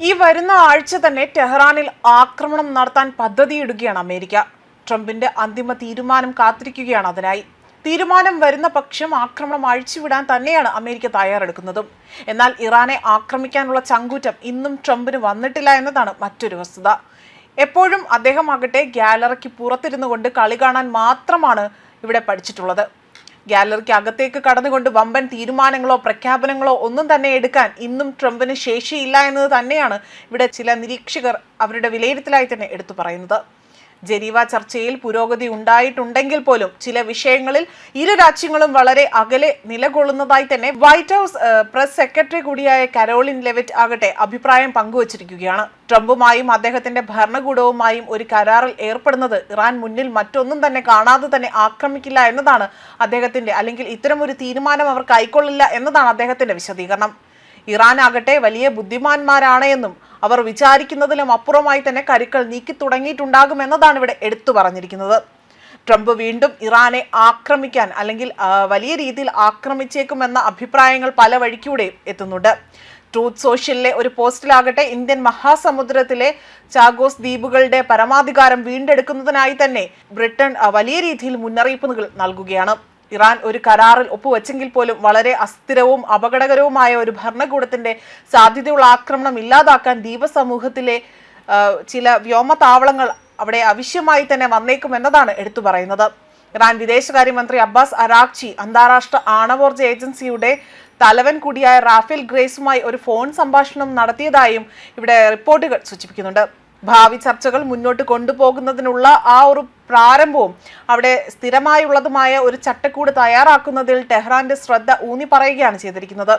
ഈ വരുന്ന ആഴ്ച തന്നെ ടെഹ്റാനിൽ ആക്രമണം നടത്താൻ പദ്ധതിയിടുകയാണ് അമേരിക്ക. ട്രംപിന്റെ അന്തിമ തീരുമാനം കാത്തിരിക്കുകയാണ് അതിനായി. തീരുമാനം വരുന്ന പക്ഷം ആക്രമണം അഴിച്ചുവിടാൻ തന്നെയാണ് അമേരിക്ക തയ്യാറെടുക്കുന്നതും. എന്നാൽ ഇറാനെ ആക്രമിക്കാനുള്ള ചങ്കൂറ്റം ഇന്നും ട്രംപിന് വന്നിട്ടില്ല എന്നതാണ് മറ്റൊരു വസ്തുത. എപ്പോഴും അദ്ദേഹം ആകട്ടെ ഗാലറിക്ക് പുറത്തിരുന്നു കൊണ്ട് കളി കാണാൻ മാത്രമാണ് ഇവിടെ പഠിച്ചിട്ടുള്ളത്. ഗാലറിക്ക് അകത്തേക്ക് കടന്നുകൊണ്ട് വമ്പൻ തീരുമാനങ്ങളോ പ്രഖ്യാപനങ്ങളോ ഒന്നും തന്നെ എടുക്കാൻ ഇന്നും ട്രംപിന് ശേഷിയില്ല എന്നത് തന്നെയാണ് ഇവിടെ ചില നിരീക്ഷകർ അവരുടെ വിലയിരുത്തലായി തന്നെ എടുത്തു പറയുന്നത്. ജനീവ ചർച്ചയിൽ പുരോഗതി ഉണ്ടായിട്ടുണ്ടെങ്കിൽ പോലും ചില വിഷയങ്ങളിൽ ഇരു രാജ്യങ്ങളും വളരെ അകലെ നിലകൊള്ളുന്നതായി തന്നെ വൈറ്റ് ഹൗസ് പ്രസ് സെക്രട്ടറി കൂടിയായ കരോളിൻ ലെവറ്റ് ആകട്ടെ അഭിപ്രായം പങ്കുവച്ചിരിക്കുകയാണ്. ട്രംപുമായും അദ്ദേഹത്തിന്റെ ഭരണകൂടവുമായും ഒരു കരാറിൽ ഏർപ്പെടുന്നത് ഇറാൻ മുന്നിൽ മറ്റൊന്നും തന്നെ കാണാതെ തന്നെ ആക്രമിക്കില്ല എന്നതാണ് അദ്ദേഹത്തിന്റെ അല്ലെങ്കിൽ ഇത്തരം ഒരു തീരുമാനം അവർ കൈക്കൊള്ളില്ല എന്നതാണ് അദ്ദേഹത്തിന്റെ വിശദീകരണം. ഇറാൻ ആകട്ടെ വലിയ ബുദ്ധിമാന്മാരാണ് എന്നും അവർ വിചാരിക്കുന്നതിലും അപ്പുറമായി തന്നെ കരുക്കൾ നീക്കി തുടങ്ങിയിട്ടുണ്ടാകുമെന്നതാണ് ഇവിടെ എടുത്തു പറഞ്ഞിരിക്കുന്നത്. ട്രംപ് വീണ്ടും ഇറാനെ ആക്രമിക്കാൻ അല്ലെങ്കിൽ വലിയ രീതിയിൽ ആക്രമിച്ചേക്കുമെന്ന അഭിപ്രായങ്ങൾ പല വഴിക്കൂടെ എത്തുന്നുണ്ട്. ട്രൂത്ത് സോഷ്യലിലെ ഒരു പോസ്റ്റിലാകട്ടെ ഇന്ത്യൻ മഹാസമുദ്രത്തിലെ ചാഗോസ് ദ്വീപുകളുടെ പരമാധികാരം വീണ്ടെടുക്കുന്നതിനായി തന്നെ ബ്രിട്ടൻ വലിയ രീതിയിൽ മുന്നറിയിപ്പുകൾ നൽകുകയാണ്. ഇറാൻ ഒരു കരാറിൽ ഒപ്പുവെച്ചെങ്കിൽ പോലും വളരെ അസ്ഥിരവും അപകടകരവുമായ ഒരു ഭരണകൂടത്തിന്റെ സാധ്യതയുള്ള ആക്രമണം ഇല്ലാതാക്കാൻ ദ്വീപ സമൂഹത്തിലെ ചില ചില വ്യോമതാവളങ്ങൾ അവിടെ ആവശ്യമായി തന്നെ വന്നേക്കും എന്നതാണ് എടുത്തു പറയുന്നത്. ഇറാൻ വിദേശകാര്യമന്ത്രി അബ്ബാസ് അരാക്ചി അന്താരാഷ്ട്ര ആണവോർജ ഏജൻസിയുടെ തലവൻ കൂടിയായ റാഫേൽ ഗ്രേസുമായി ഒരു ഫോൺ സംഭാഷണം നടത്തിയതായും ഇവിടെ റിപ്പോർട്ടുകൾ സൂചിപ്പിക്കുന്നുണ്ട്. ഭാവി ചർച്ചകൾ മുന്നോട്ട് കൊണ്ടുപോകുന്നതിനുള്ള ആ ഒരു പ്രാരംഭവും അവിടെ സ്ഥിരമായുള്ളതുമായ ഒരു ചട്ടക്കൂട് തയ്യാറാക്കുന്നതിൽ ടെഹ്റാന്റെ ശ്രദ്ധ ഊന്നി പറയുകയാണ് ചെയ്തിരിക്കുന്നത്.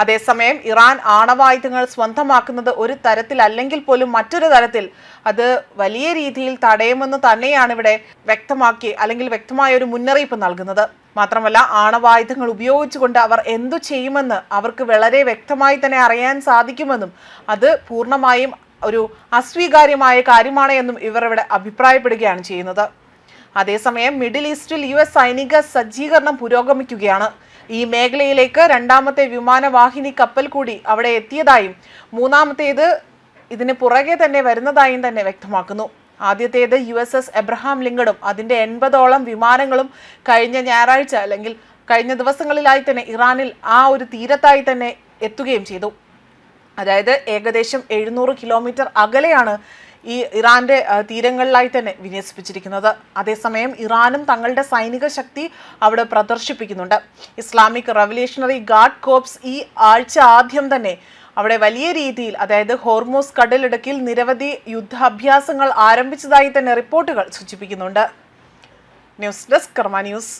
അതേസമയം ഇറാൻ ആണവായുധങ്ങൾ സ്വന്തമാക്കുന്നത് ഒരു തരത്തിലല്ലെങ്കിൽ പോലും മറ്റൊരു തരത്തിൽ അത് വലിയ രീതിയിൽ തടയുമെന്ന് തന്നെയാണ് ഇവിടെ വ്യക്തമാക്കി അല്ലെങ്കിൽ വ്യക്തമായ ഒരു മുന്നറിയിപ്പ് നൽകുന്നത്. മാത്രമല്ല ആണവായുധങ്ങൾ ഉപയോഗിച്ചുകൊണ്ട് അവർ എന്തു ചെയ്യുമെന്ന് അവർക്ക് വളരെ വ്യക്തമായി തന്നെ അറിയാൻ സാധിക്കുമെന്നും അത് പൂർണമായും ഒരു അസ്വീകാര്യമായ കാര്യമാണ് എന്നും ഇവർ ഇവിടെ അഭിപ്രായപ്പെടുകയാണ് ചെയ്യുന്നത്. അതേസമയം മിഡിൽ ഈസ്റ്റിൽ യു എസ് സൈനിക സജ്ജീകരണം പുരോഗമിക്കുകയാണ്. ഈ മേഖലയിലേക്ക് രണ്ടാമത്തെ വിമാനവാഹിനി കപ്പൽ കൂടി അവിടെ എത്തിയതായും മൂന്നാമത്തേത് ഇതിന് പുറകെ തന്നെ വരുന്നതായും തന്നെ വ്യക്തമാക്കുന്നു. ആദ്യത്തേത് യു എസ് എസ് എബ്രഹാം ലിങ്കഡും അതിന്റെ എൺപതോളം വിമാനങ്ങളും കഴിഞ്ഞ ഞായറാഴ്ച അല്ലെങ്കിൽ കഴിഞ്ഞ ദിവസങ്ങളിലായി തന്നെ ഇറാനിൽ ആ ഒരു തീരത്തായി തന്നെ എത്തുകയും ചെയ്തു. അതായത് ഏകദേശം എഴുന്നൂറ് കിലോമീറ്റർ അകലെയാണ് ഈ ഇറാന്റെ തീരങ്ങളിലായി തന്നെ വിന്യസിപ്പിച്ചിരിക്കുന്നത്. അതേസമയം ഇറാനും തങ്ങളുടെ സൈനിക ശക്തി അവിടെ പ്രദർശിപ്പിക്കുന്നുണ്ട്. ഇസ്ലാമിക് റവല്യൂഷണറി ഗാർഡ് കോപ്സ് ഈ ആഴ്ച ആദ്യം തന്നെ അവിടെ വലിയ രീതിയിൽ അതായത് ഹോർമോസ് കടലിടുക്കിൽ നിരവധി യുദ്ധാഭ്യാസങ്ങൾ ആരംഭിച്ചതായി തന്നെ റിപ്പോർട്ടുകൾ സൂചിപ്പിക്കുന്നുണ്ട്. News desk Karma news.